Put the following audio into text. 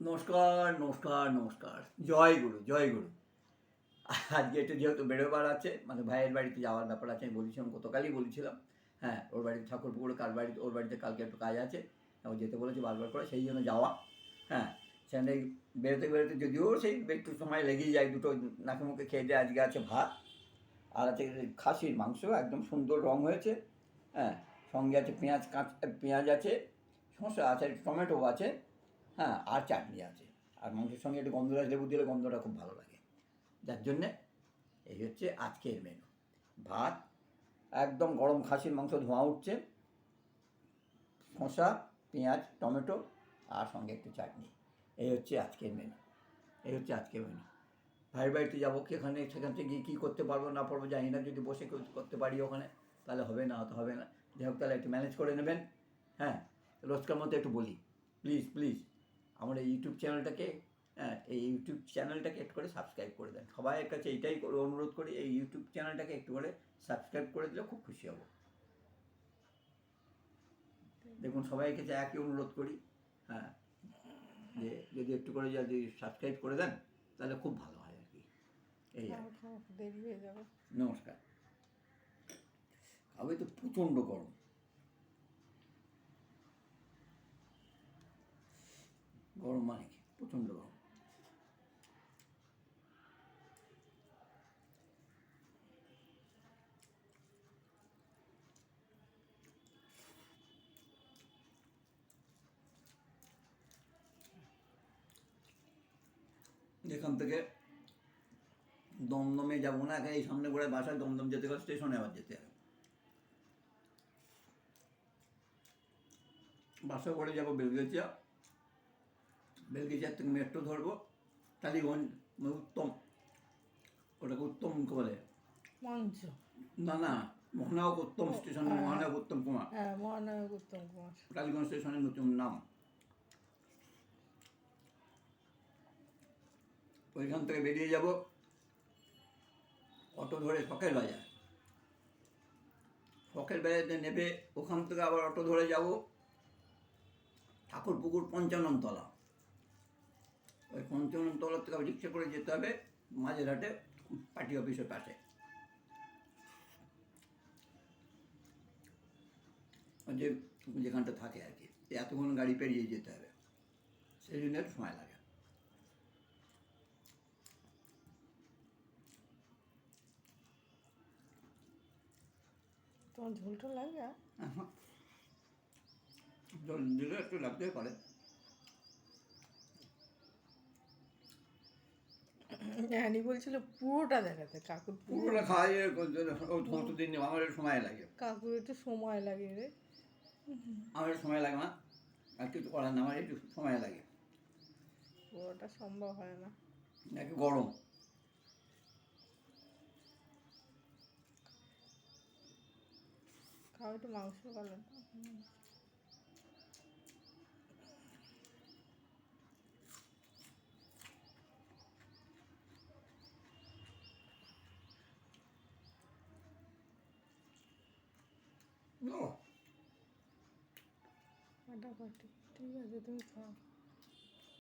নমস্কার নমস্কার নমস্কার। জয় গুরু জয় গুরু। আজকে একটু যেহেতু বেরোবার আছে মানে ভাইয়ের বাড়িতে যাওয়ার ব্যাপার আছে, আমি বলেছিলাম, গতকালই বলেছিলাম হ্যাঁ ওর বাড়িতে ঠাকুর পুকুরে কার বাড়িতে, ওর বাড়িতে কালকে একটু কাজ আছে, ও যেতে বলেছে বারবার করে, সেই জন্য যাওয়া হ্যাঁ। সেখানে বেরোতে বেরোতে যদিও সেই একটু সময় লেগেই যায়, দুটো নাকে মুখে খেয়ে দিয়ে আজকে আছে ভাত, আর আছে খাসির মাংস, একদম সুন্দর রং হয়েছে হ্যাঁ। সঙ্গে আছে পেঁয়াজ, কাঁচ, পেঁয়াজ আছে শসা আছে, টমেটো আছে হ্যাঁ আর চাটনি আছে। আর মাংসের সঙ্গে একটু গন্ধরাজ লেবু দিলে গন্ধটা খুব ভালো লাগে। যার জন্যে এই হচ্ছে আজকের মেনু ভাত, একদম গরম খাসির মাংস ধোঁয়া উঠছে। শসা, পেঁয়াজ, টমেটো আর সঙ্গে একটু চাটনি। এই হচ্ছে আজকের মেনু এই হচ্ছে আজকের মেনু ভাইয়ের বাড়িতে যাব কি এখানে? সেখান থেকে গিয়ে কী করতে পারব, না পারব জানি না। যদি বসে করতে পারি ওখানে, তাহলে হবে না হয়তো হবে না। যাই হোক, তাহলে একটু ম্যানেজ করে নেবেন। হ্যাঁ রোজকার মতো একটু বলি। প্লিজ প্লিজ আমার এই ইউটিউব চ্যানেলটাকে হ্যাঁ এই ইউটিউব চ্যানেলটাকে একটু করে সাবস্ক্রাইব করে দেন। সবাইয়ের কাছে এইটাই করে অনুরোধ করি এই ইউটিউব চ্যানেলটাকে একটু করে সাবস্ক্রাইব করে দিলে খুব খুশি হব। দেখুন সবাইয়ের কাছে একই অনুরোধ করি হ্যাঁ যে যদি একটু করে যদি সাবস্ক্রাইব করে দেন তাহলে খুব ভালো হয় আর কি। এই হয়ে নমস্কার। খাবে তো প্রচণ্ড গরম। গরম মানে কি? প্রচণ্ড গরম। এখান থেকে দমদমে যাব না এখানে এই সামনে করে বাসায় দমদম যেতে গেলে স্টেশনে আবার যেতে হবে। বাসা করে যাব বেলগেচিয়া বেলগেচিয়ার থেকে মেট্রো ধরবো টালিগঞ্জ মানে উত্তম ওটাকে উত্তম কি বলে? না না মহানায়ক উত্তম স্টেশন মহানায়ক উত্তম কুমার। হ্যাঁ মহানায়ক উত্তম কুমার। টালিগঞ্জ স্টেশনের নতুন নাম। ওইখান থেকে বেরিয়ে যাব অটো ধরে শখের বাজার। শখের বাজারে নেবে ওখান থেকে আবার অটো ধরে যাব ঠাকুরপুকুর পঞ্চাননতলা। ওই পঞ্চাননতলা থেকে আবার রিক্সা করে যেতে হবে মাঝেরহাটে পার্টি অফিসের পাশে। যে যেখানটা থাকে আর কি এতক্ষণ গাড়ি পেরিয়ে যেতে হবে সেই জন্য একটু সময় লাগে। তোমার ঝোলটা লাগে? আর? জল দিলে একটু লাগতেই পারে। হ্যানি বলছিল পুরোটা দেখাতে কাকুর পুরোটা ও সমস্ত দিন আমার একটু সময় লাগে। কাকুর একটু সময় লাগে রে। আমার সময় লাগে না আর কিছু করার না আমার একটু সময় লাগে। পুরোটা সম্ভব হয় না। নাকি গরম? খাও একটু মাংস ভালো ঠিক আছে তুমি খাও